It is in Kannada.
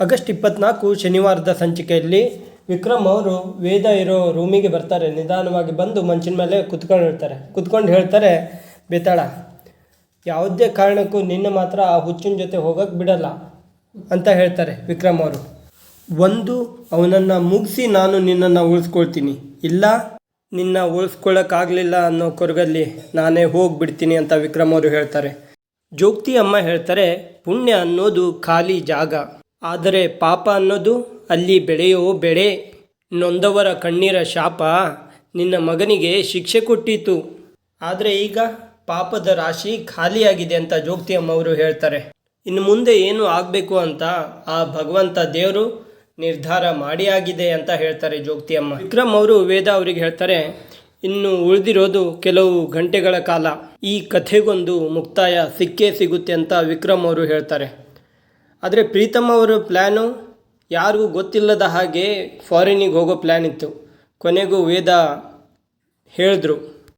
ಆಗಸ್ಟ್ ಇಪ್ಪತ್ನಾಲ್ಕು ಶನಿವಾರದ ಸಂಚಿಕೆಯಲ್ಲಿ ವಿಕ್ರಮ್ ಅವರು ವೇದ ಇರೋ ರೂಮಿಗೆ ಬರ್ತಾರೆ, ನಿಧಾನವಾಗಿ ಬಂದು ಮಂಚಿನ ಮೇಲೆ ಕುತ್ಕೊಂಡು ಹೇಳ್ತಾರೆ. ಕುತ್ಕೊಂಡು ಹೇಳ್ತಾರೆ, ಬೇತಾಳ, ಯಾವುದೇ ಕಾರಣಕ್ಕೂ ನಿನ್ನ ಮಾತ್ರ ಆ ಹುಚ್ಚಿನ ಜೊತೆ ಹೋಗೋಕ್ಕೆ ಬಿಡಲ್ಲ ಅಂತ ಹೇಳ್ತಾರೆ ವಿಕ್ರಮ್ ಅವರು. ಒಂದು, ಅವನನ್ನು ಮುಗಿಸಿ ನಾನು ನಿನ್ನನ್ನು ಉಳಿಸ್ಕೊಳ್ತೀನಿ. ಇಲ್ಲ, ನಿನ್ನ ಉಳಿಸ್ಕೊಳ್ಳೋಕ್ಕಾಗಲಿಲ್ಲ ಅನ್ನೋ ಕೊರಗಲ್ಲಿ ನಾನೇ ಹೋಗ್ಬಿಡ್ತೀನಿ ಅಂತ ವಿಕ್ರಮ್ ಅವರು ಹೇಳ್ತಾರೆ. ಜೋಗ್ತಿ ಅಮ್ಮ ಹೇಳ್ತಾರೆ, ಪುಣ್ಯ ಅನ್ನೋದು ಖಾಲಿ ಜಾಗ. ಆದರೆ ಪಾಪ ಅನ್ನೋದು ಅಲ್ಲಿ ಬೆಳೆಯೋ ಬೆಳೆ. ನೊಂದವರ ಕಣ್ಣೀರ ಶಾಪ. ನಿನ್ನ ಮಗನಿಗೆ ಶಿಕ್ಷೆ ಕೊಟ್ಟಿತು. ಆದರೆ ಈಗ ಪಾಪದ ರಾಶಿ ಖಾಲಿಯಾಗಿದೆ ಅಂತ ಜೋಗ್ತಿ ಅಮ್ಮವರು ಹೇಳ್ತಾರೆ. ಇನ್ನು ಮುಂದೆ ಏನು ಆಗಬೇಕು ಅಂತ ಆ ಭಗವಂತ ದೇವರು ನಿರ್ಧಾರ ಮಾಡಿ ಆಗಿದೆ ಅಂತ ಹೇಳ್ತಾರೆ ಜೋಗ್ತಿ ಅಮ್ಮ ವಿಕ್ರಮ್ ಅವರು ವೇದ ಅವರಿಗೆ ಹೇಳ್ತಾರೆ, ಇನ್ನು ಉಳಿದಿರೋದು ಕೆಲವು ಗಂಟೆಗಳ ಕಾಲ. ಈ ಕಥೆಗೊಂದು ಮುಕ್ತಾಯ ಸಿಕ್ಕೇ ಸಿಗುತ್ತೆ ಅಂತ ವಿಕ್ರಮ್ ಅವರು ಹೇಳ್ತಾರೆ. ಆದರೆ ಪ್ರೀತಮ್ ಅವರ ಪ್ಲ್ಯಾನು ಯಾರಿಗೂ ಗೊತ್ತಿಲ್ಲದ ಹಾಗೆ ಫಾರಿನಿಗೆ ಹೋಗೋ ಪ್ಲ್ಯಾನ್ ಇತ್ತು. ಕೊನೆಗೂ ವೇದ ಹೇಳಿದ್ರು.